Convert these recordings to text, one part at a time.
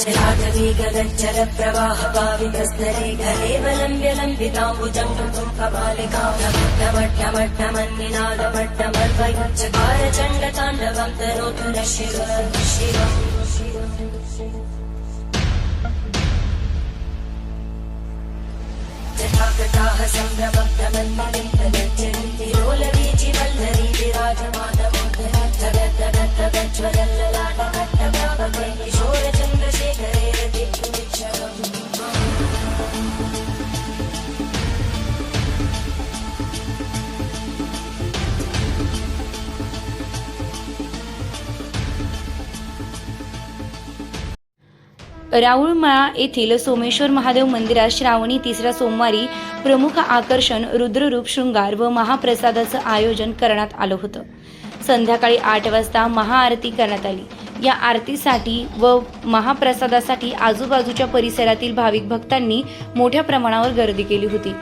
चरागवीगगज्जर प्रवाह पावितस्तरे घरे वलम्ब्य लम्बिताम्बुजं कृतुं कपालिका नमट्टमट्टमन्निनादमट्टमर्वयुच्चकार चण्डताण्डवं तनोतु न शिव शिवम् जटाकटाः सम्भ्रमब्धमन्मलिन्दगज्जन्ति राऊळमाळा येथील सोमेश्वर महादेव मंदिरात श्रावणी तिसऱ्या सोमवारी प्रमुख आकर्षण रुद्ररूप शृंगार व महाप्रसादाचं आयोजन करण्यात आलं होतं. संध्याकाळी आठ वाजता महाआरती करण्यात आली. या आरतीसाठी व महाप्रसादासाठी आजूबाजूच्या परिसरातील भाविक भक्तांनी मोठ्या प्रमाणावर गर्दी केली होती.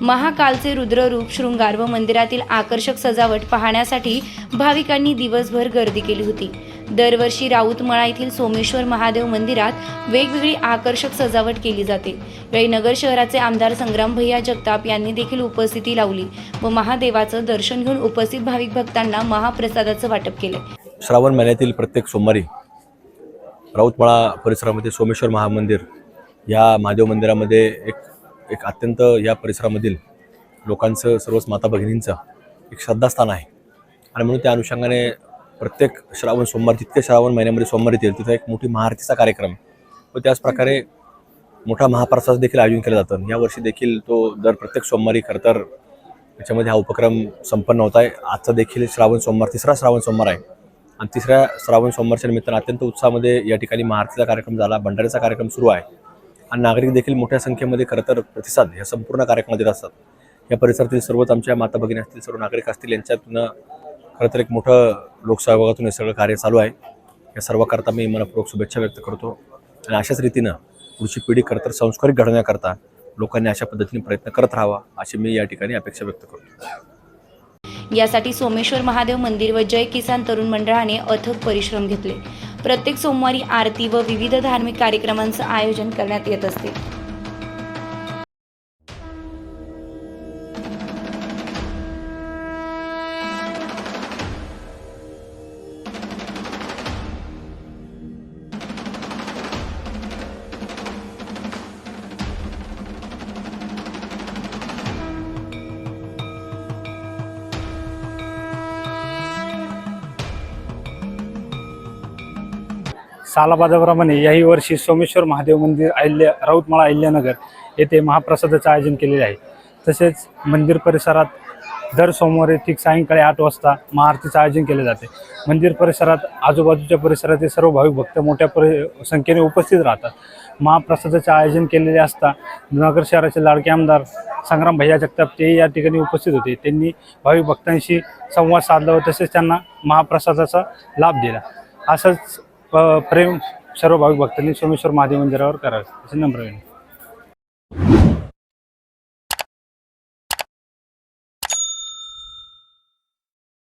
महाकालचे रुद्ररूप शृंगार व मंदिरातील आकर्षक सजावट पाहण्यासाठी भाविकांनी दिवसभर गर्दी केली होती. दरवर्षी राऊतमळा येथील सोमेश्वर महादेव मंदिरात वेगवेगळी आकर्षक सजावट केली जाते. यावेळी नगर शहराचे आमदार संग्राम भैया जगताप यांनी देखील उपस्थिती लावली व महादेवाचं दर्शन घेऊन उपस्थित भाविक भक्तांना महाप्रसादाचं वाटप केले. श्रावण महिन्यातील प्रत्येक सोमवारी राऊतमाळा परिसरामध्ये सोमेश्वर महामंदिर या महादेव मंदिरामध्ये एक एक अत्यंत या परिसरामधील लोकांचं सर्वच माता भगिनींचं एक श्रद्धास्थान आहे. आणि म्हणून त्या अनुषंगाने प्रत्येक श्रावण सोमवार जितके श्रावण महिन्यामध्ये सोमवार येतील तिथं एक मोठी महाआरतीचा कार्यक्रम व त्याच प्रकारे मोठा महाप्रसाद देखील आयोजन केलं जातं. यावर्षी देखील तो दर प्रत्येक सोमवारी खरं तर याच्यामध्ये हा उपक्रम संपन्न होत आहे. आजचा देखील श्रावण सोमवार तिसरा श्रावण सोमवार आहे. आणि तिसऱ्या श्रावण सोमवारच्या निमित्तानं अत्यंत उत्साहामध्ये या ठिकाणी महाआरतीचा कार्यक्रम झाला. भंडाऱ्याचा कार्यक्रम सुरू आहे. आणि नागरिक देखील मोठ्या संख्येमध्ये खरं तर प्रतिसाद या संपूर्ण कार्यक्रमात देत असतात. या परिसरातील सर्वच आमच्या माता भगिनी असतील सर्व नागरिक असतील यांच्यातून खरं तर एक मोठं लोकसहभागातून हे सगळं कार्य चालू आहे. या सर्वकरता मी मनपूर्वक शुभेच्छा व्यक्त करतो आणि अशाच रीतीनं पुढची पिढी खरं तर संस्कारिक घडवण्याकरता लोकांनी अशा पद्धतीने प्रयत्न करत राहावा अशी मी या ठिकाणी अपेक्षा व्यक्त करतो. यासाठी सोमेश्वर महादेव मंदिर व जय किसान तरुण मंडळाने अथक परिश्रम घेतले. प्रत्येक सोमवारी आरती व विविध धार्मिक कार्यक्रमांचं आयोजन करण्यात येत असते. सालाबादाप्रमाणे याही वर्षी सोमेश्वर महादेव मंदिर अहिल्या राऊतमाळा अहिल्यानगर येथे महाप्रसादाचं आयोजन केलेले आहे. तसेच मंदिर परिसरात दर सोमवारी ठीक सायंकाळी आठ वाजता महाआरतीचं आयोजन केले जाते. मंदिर परिसरात आजूबाजूच्या परिसरातील सर्व भाविक भक्त मोठ्या परि संख्येने उपस्थित राहतात. महाप्रसादाचे आयोजन केलेले असता नगर शहराचे लाडके आमदार संग्राम भैया जगताप ते या ठिकाणी उपस्थित होते. त्यांनी भाविक भक्तांशी संवाद साधला व तसेच त्यांना महाप्रसादाचा लाभ दिला. असंच प्रेम सर्व भाविक भक्तांनी सोमेश्वर महादेव मंदिरावर करावे असे नम्र विनंती.